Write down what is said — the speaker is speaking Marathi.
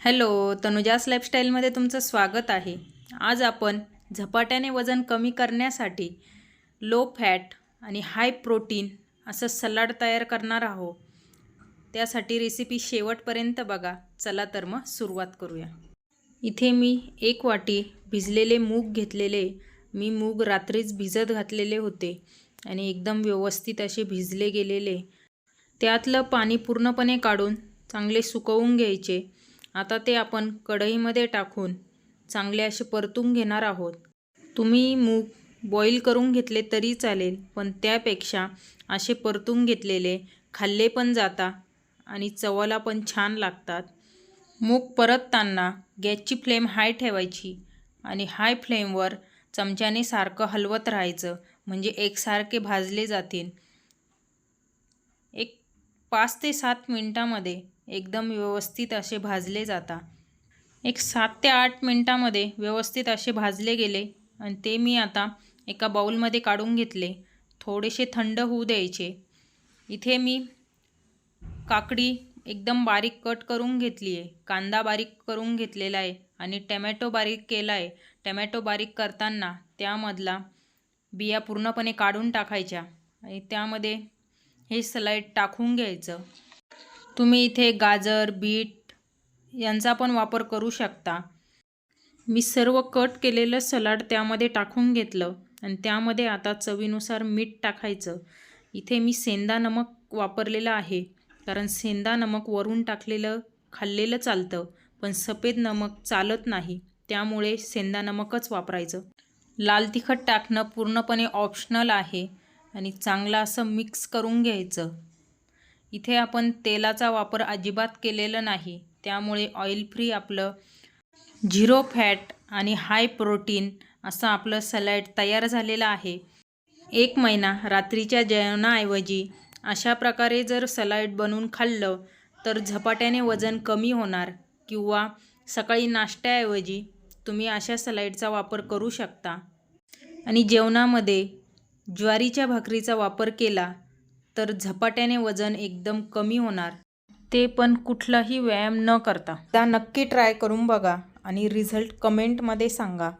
हॅलो तनुजास लाईफस्टाईलमध्ये तुमचं स्वागत आहे. आज आपण झपाट्याने वजन कमी करण्यासाठी लो फॅट आणि हाय प्रोटीन असं सलाड तयार करणार आहोत. त्यासाठी रेसिपी शेवटपर्यंत बघा. चला तर मग सुरुवात करूया. इथे मी एक वाटी भिजलेले मूग घेतलेले. मी मूग रात्रीच भिजत घातलेले होते आणि एकदम व्यवस्थित असे भिजले गेलेले. त्यातलं पाणी पूर्णपणे काढून चांगले सुकवून घ्यायचे. आता ते आपण कढईमध्ये टाकून चांगले असे परतून घेणार आहोत. तुम्ही मूग बॉईल करून घेतले तरी चालेल पण त्यापेक्षा असे परतून घेतलेले खाल्ले पण जाता आणि चवाला पण छान लागतात. मूग परतताना गॅसची फ्लेम हाय ठेवायची आणि हाय फ्लेमवर चमच्याने सारखं हलवत राहायचं म्हणजे एकसारखे भाजले जातील. एक पाच ते सात मिनटामध्ये एकदम व्यवस्थित असे भाजले जाता. एक सात ते आठ मिनटामध्ये व्यवस्थित असे भाजले गेले आणि ते मी आता एका बाऊलमध्ये काढून घेतले. थोडेसे थंड होऊ द्यायचे. इथे मी काकडी एकदम बारीक कट करून घेतली आहे. कांदा बारीक करून घेतलेला आहे आणि टमॅटो बारीक केला आहे. टमॅटो बारीक करताना त्यामधला बिया पूर्णपणे काढून टाकायच्या आणि त्यामध्ये हे स्लाईड टाकून घ्यायचं. तुम्ही इथे गाजर बीट यांचा पण वापर करू शकता. मी सर्व कट केलेलं सलाड त्यामध्ये टाकून घेतलं आणि त्यामध्ये आता चवीनुसार मीठ टाकायचं. इथे मी सेंदा नमक वापरलेलं आहे कारण सेंदा नमक वरून टाकलेलं खाल्लेलं चालतं पण सफेद नमक चालत नाही त्यामुळे सेंदा नमकच वापरायचं. लाल तिखट टाकणं पूर्णपणे ऑप्शनल आहे आणि चांगलं असं मिक्स करून घ्यायचं. इथे आपण तेलाचा वापर अजिबात केलेला नाही. त्यामुळे ऑइल फ्री आपलं झिरो फॅट आणि हाय प्रोटीन असं आपलं सलॅड तयार झालेलं आहे. एक महिना रात्रीच्या जेवणाऐवजी अशा प्रकारे जर सलाड बनवून खाल्लं तर झपाट्याने वजन कमी होणार किंवा सकाळी नाश्त्याऐवजी तुम्ही अशा सलाईडचा वापर करू शकता. आणि जेवणामध्ये ज्वारीच्या भाकरीचा वापर केला तर झपाट्याने वजन एकदम कमी होणार. ते पण कुठलाही व्यायाम न करता. त्या नक्की ट्राय करून बघा आणि रिझल्ट कमेंटमध्ये सांगा.